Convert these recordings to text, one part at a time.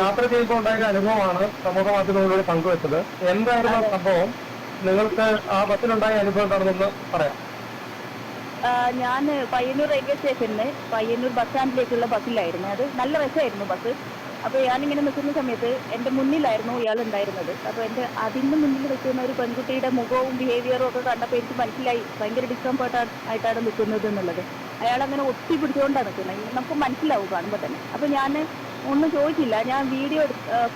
യാത്ര ചെയ്യുമ്പോൾ ഉണ്ടായ അനുഭവമാണ് സമൂഹ മാധ്യമങ്ങളിലൂടെ പങ്കുവച്ചത്. എന്തായിരുന്നു ആ സംഭവം? നിങ്ങൾക്ക് ആ ബസ്സിലുണ്ടായ അനുഭവം എന്താണെന്നൊന്ന് പറയാം. ഞാൻ പയ്യന്നൂർ റെയിൽവേ സ്റ്റേഷനിൽ പയ്യന്നൂർ ബസ് സ്റ്റാൻഡിലേക്കുള്ള ബസ്സിലായിരുന്നു. അത് നല്ല രസമായിരുന്നു ബസ്. അപ്പോൾ ഞാനിങ്ങനെ നിൽക്കുന്ന സമയത്ത് എന്റെ മുന്നിലായിരുന്നു ഇയാൾ ഉണ്ടായിരുന്നത് അപ്പോൾ എന്റെ അതിന്റെ മുന്നിൽ നിൽക്കുന്ന ഒരു പെൺകുട്ടിയുടെ മുഖവും ബിഹേവിയറും ഒക്കെ കണ്ടപ്പോൾ എനിക്ക് മനസ്സിലായി ഭയങ്കര ഡിസ്കംഫർട്ട് ആയിട്ടാണ് നിൽക്കുന്നത് എന്നുള്ളത്. അയാൾ അങ്ങനെ ഒട്ടി പിടിച്ചുകൊണ്ടാണ് നിൽക്കുന്നത്. നമുക്ക് മനസ്സിലാവും കാണുമ്പോൾ തന്നെ. അപ്പോൾ ഞാൻ ഒന്നും ചോദിച്ചില്ല. ഞാൻ വീഡിയോ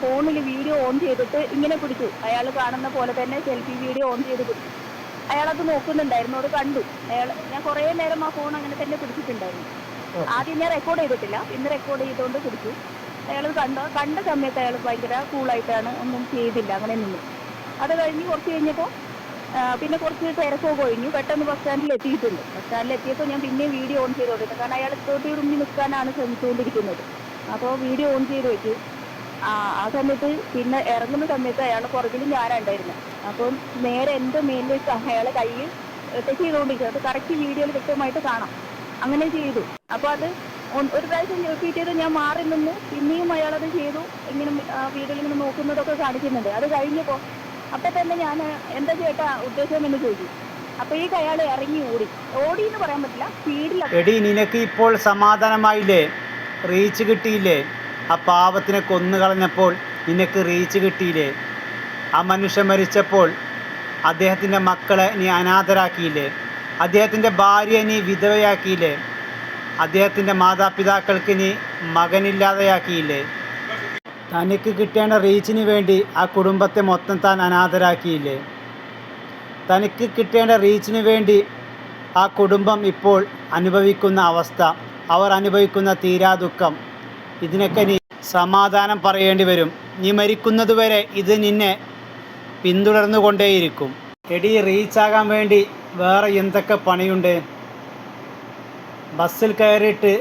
ഫോണിൽ വീഡിയോ ഓൺ ചെയ്തിട്ട് ഇങ്ങനെ പിടിച്ചു. അയാൾ കാണുന്ന പോലെ തന്നെ സെൽഫി വീഡിയോ ഓൺ ചെയ്ത് പിടിച്ചു. അയാളത് നോക്കുന്നുണ്ടായിരുന്നു. അത് കണ്ടു. അയാൾ ഞാൻ കുറേ നേരം ആ ഫോൺ അങ്ങനെ തന്നെ പിടിച്ചിട്ടുണ്ടായിരുന്നു. ആദ്യം ഞാൻ റെക്കോർഡ് ചെയ്തിട്ടില്ല. പിന്നെ റെക്കോർഡ് ചെയ്തുകൊണ്ട് പിടിച്ചു. അയാൾ കണ്ട കണ്ട സമയത്ത് അയാൾ ഭയങ്കര കൂളായിട്ടാണ് ഒന്നും ചെയ്തില്ല. അങ്ങനെ നിന്നു അത് കഴിഞ്ഞ് കുറച്ച് കഴിഞ്ഞപ്പോൾ പിന്നെ കുറച്ച് തിരക്കോ കഴിഞ്ഞു പെട്ടെന്ന് ബസ് സ്റ്റാൻഡിൽ എത്തിയിട്ടുണ്ട്. ബസ് സ്റ്റാൻഡിൽ എത്തിയപ്പോൾ ഞാൻ പിന്നെ വീഡിയോ ഓൺ ചെയ്തോണ്ടിരുന്നു. കാരണം അയാൾ തോട്ടി ഉറുമ്പി നിൽക്കാനാണ് ശ്രമിച്ചുകൊണ്ടിരിക്കുന്നത്. അപ്പോൾ വീഡിയോ ഓൺ ചെയ്ത് വെച്ചു. ആ ആ സമയത്ത് പിന്നെ ഇറങ്ങുന്ന സമയത്ത് അയാളുടെ പുറകിൽ ഞാനുണ്ടായിരുന്നു അപ്പം നേരെ എന്റെ മേലിലേക്ക് അയാളെ കൈ ടച്ച് ചെയ്തുകൊണ്ടിരിക്കും അത് കറക്റ്റ് വീഡിയോയിൽ വ്യക്തമായിട്ട് കാണാം. അങ്ങനെ ചെയ്തു. അപ്പോൾ അത് ഒരു പ്രാവശ്യം റിപ്പീറ്റ് ചെയ്ത് ഞാൻ മാറി നിന്ന് പിന്നെയും അയാളത് ചെയ്തു. ഇങ്ങനെ വീഡിയോയിൽ ഇങ്ങനെ നോക്കുന്നതൊക്കെ കാണിക്കുന്നുണ്ട്. അത് കഴിഞ്ഞപ്പോൾ അപ്പം തന്നെ ഞാൻ എന്താ ചേട്ടാ ഉദ്ദേശം എന്ന് ചോദിച്ചു. അപ്പൊ ഈ അയാൾ ഇറങ്ങി ഓടി. ഓടി എന്ന് പറയാൻ പറ്റില്ല. സ്പീഡിലാണ് എടി നിനക്ക് ഇപ്പോൾ സമാധാനമായില്ലേ? റീച്ച് കിട്ടിയില്ലേ? ആ പാപത്തിനെ കൊന്നു കളഞ്ഞപ്പോൾ നിനക്ക് റീച്ച് കിട്ടിയില്ലേ? ആ മനുഷ്യൻ മരിച്ചപ്പോൾ അദ്ദേഹത്തിന്റെ മക്കളെ നീ അനാഥരാക്കിയില്ലേ? അദ്ദേഹത്തിന്റെ ഭാര്യയെ നീ വിധവയാക്കിയില്ലേ? അദ്ദേഹത്തിന്റെ മാതാപിതാക്കൾക്ക് നീ മകനില്ലാതെയാക്കിയില്ലേ? തനിക്ക് കിട്ടേണ്ട റീച്ചിന് വേണ്ടി ആ കുടുംബത്തെ മൊത്തം താൻ അനാഥരാക്കിയില്ലേ? തനിക്ക് കിട്ടേണ്ട റീച്ചിന് വേണ്ടി ആ കുടുംബം ഇപ്പോൾ അനുഭവിക്കുന്ന അവസ്ഥ. അവർ അനുഭവിക്കുന്ന തീരാ ദുഃഖം. ഇതിനൊക്കെ നീ സമാധാനം പറയേണ്ടി വരും. നീ മരിക്കുന്നതുവരെ ഇത് നിന്നെ പിന്തുടർന്നു കൊണ്ടേയിരിക്കും എടി റീച്ചാകാൻ വേണ്ടി വേറെ എന്തൊക്കെ പണിയുണ്ട്? ബസ്സിൽ കയറിയിട്ട്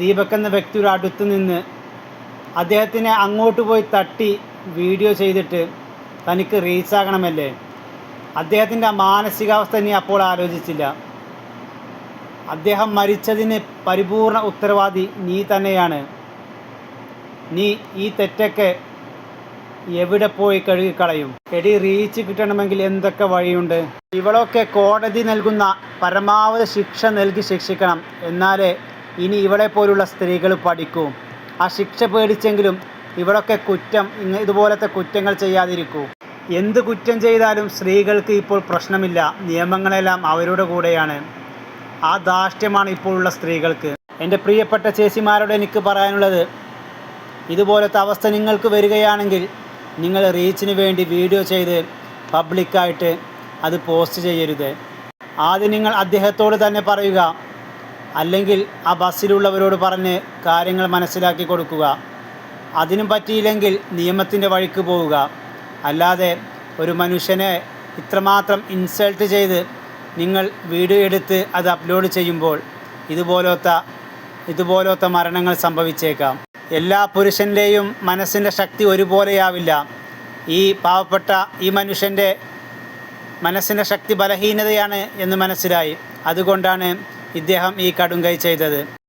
ദീപക് എന്ന വ്യക്തിയുടെ അടുത്ത് നിന്ന് അദ്ദേഹത്തിനെ അങ്ങോട്ട് പോയി തട്ടി വീഡിയോ ചെയ്തിട്ട് തനിക്ക് റീച്ചാകണമല്ലേ? അദ്ദേഹത്തിന്റെ മാനസികാവസ്ഥ നീ അപ്പോൾ ആലോചിച്ചില്ല. അദ്ദേഹം മരിച്ചതിന് പരിപൂർണ ഉത്തരവാദി നീ തന്നെയാണ്. നീ ഈ തെറ്റൊക്കെ എവിടെ പോയി കഴുകിക്കളയും? എടി റീച്ച് കിട്ടണമെങ്കിൽ എന്തൊക്കെ വഴിയുണ്ട്? ഇവളൊക്കെ കോടതി നൽകുന്ന പരമാവധി ശിക്ഷ നൽകി ശിക്ഷിക്കണം. എന്നാലേ ഇനി ഇവളെ പോലുള്ള സ്ത്രീകൾ പഠിക്കൂ. ആ ശിക്ഷ പേടിച്ചെങ്കിലും ഇവളൊക്കെ കുറ്റം ഇതുപോലത്തെ കുറ്റങ്ങൾ ചെയ്യാതിരിക്കൂ. എന്ത് കുറ്റം ചെയ്താലും സ്ത്രീകൾക്ക് ഇപ്പോൾ പ്രശ്നമില്ല. നിയമങ്ങളെല്ലാം അവരുടെ കൂടെയാണ്. ആ ധാർഷ്ട്യമാണ് ഇപ്പോഴുള്ള സ്ത്രീകൾക്ക്. എന്റെ പ്രിയപ്പെട്ട ചേച്ചിമാരോട് എനിക്ക് പറയാനുള്ളത് ഇതുപോലത്തെ അവസ്ഥ നിങ്ങൾക്ക് വരികയാണെങ്കിൽ നിങ്ങൾ റീച്ചിന് വേണ്ടി വീഡിയോ ചെയ്ത് പബ്ലിക്കായിട്ട് അത് പോസ്റ്റ് ചെയ്യരുത്. ആദ്യം നിങ്ങൾ അദ്ദേഹത്തോട് തന്നെ പറയുക അല്ലെങ്കിൽ ആ ബസ്സിലുള്ളവരോട് പറഞ്ഞ് കാര്യങ്ങൾ മനസ്സിലാക്കി കൊടുക്കുക. അതിനും പറ്റിയില്ലെങ്കിൽ നിയമത്തിന്റെ വഴിക്ക് പോവുക. അല്ലാതെ ഒരു മനുഷ്യനെ ഇത്രമാത്രം ഇൻസൾട്ട് ചെയ്ത് നിങ്ങൾ വീഡിയോ എടുത്ത് അത് അപ്ലോഡ് ചെയ്യുമ്പോൾ ഇതുപോലത്തെ ഇതുപോലത്തെ മരണങ്ങൾ സംഭവിച്ചേക്കാം. എല്ലാ പുരുഷന്റെയും മനസ്സിന്റെ ശക്തി ഒരുപോലെയാവില്ല. ഈ പാവപ്പെട്ട ഈ മനുഷ്യന്റെ മനസ്സിന്റെ ശക്തി ബലഹീനതയാണ് എന്ന് മനസ്സിലായി. അതുകൊണ്ടാണ് ഇദ്ദേഹം ഈ കടുങ്കൈ ചെയ്തത്.